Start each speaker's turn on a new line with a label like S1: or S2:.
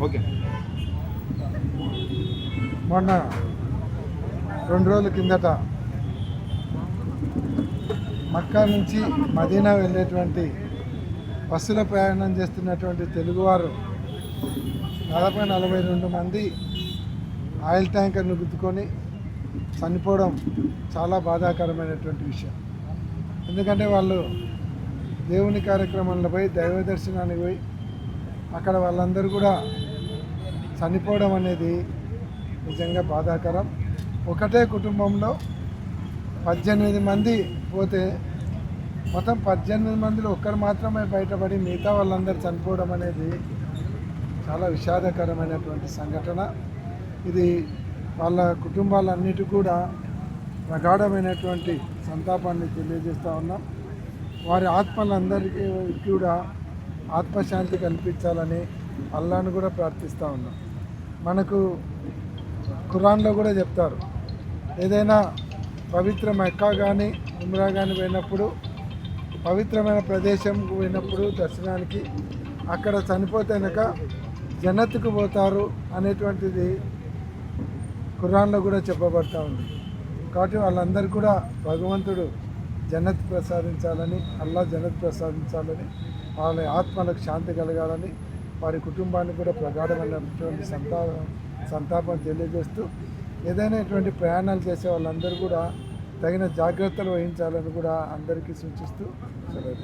S1: Okay.
S2: మొన్న రెండు రోజుల కిందట మక్కా నుంచి మదీనా వెళ్ళేటువంటి బస్సులో ప్రయాణం చేస్తున్నటువంటి తెలుగువారు దాదాపు నలభై రెండు మంది ఆయిల్ ట్యాంకర్ను గుద్దుకొని చనిపోవడం చాలా బాధాకరమైనటువంటి విషయం. ఎందుకంటే వాళ్ళు దేవుని కార్యక్రమంలో పోయి దైవ దర్శనానికి పోయి అక్కడ వాళ్ళందరూ కూడా చనిపోవడం అనేది నిజంగా బాధాకరం. ఒకటే కుటుంబంలో పద్దెనిమిది మంది పోతే మొత్తం పద్దెనిమిది మందిలో ఒక్కరు మాత్రమే బయటపడి మిగతా వాళ్ళందరూ చనిపోవడం అనేది చాలా విషాదకరమైనటువంటి సంఘటన. ఇది వాళ్ళ కుటుంబాలన్నిటి కూడా ప్రగాఢమైనటువంటి సంతాపాన్ని తెలియజేస్తూ ఉన్నాం. వారి ఆత్మలందరికీ కూడా ఆత్మశాంతి కల్పించాలని అల్లాను కూడా ప్రార్థిస్తూ ఉన్నాం. మనకు ఖురాన్లో కూడా చెప్తారు. ఏదైనా పవిత్ర మెక్కా కానీ ఉమ్రా కానీ పోయినప్పుడు పవిత్రమైన ప్రదేశంకు పోయినప్పుడు దర్శనానికి అక్కడ చనిపోతే కనుక జన్నత్తుకు పోతారు అనేటువంటిది ఖురాన్లో కూడా చెప్పబడతా ఉంది. కాబట్టి వాళ్ళందరూ కూడా భగవంతుడు జన్నత్ ప్రసాదించాలని అల్లా జన్నత్ ప్రసాదించాలని వాళ్ళ ఆత్మలకు శాంతి కలగాలని వారి కుటుంబానికి కూడా ప్రగాఢమైనటువంటి సంతా సంతాపం తెలియజేస్తూ ఏదైనా ఇటువంటి ప్రయాణాలు చేసే వాళ్ళందరూ కూడా తగిన జాగ్రత్తలు వహించాలని కూడా అందరికీ సూచిస్తూ సెలవు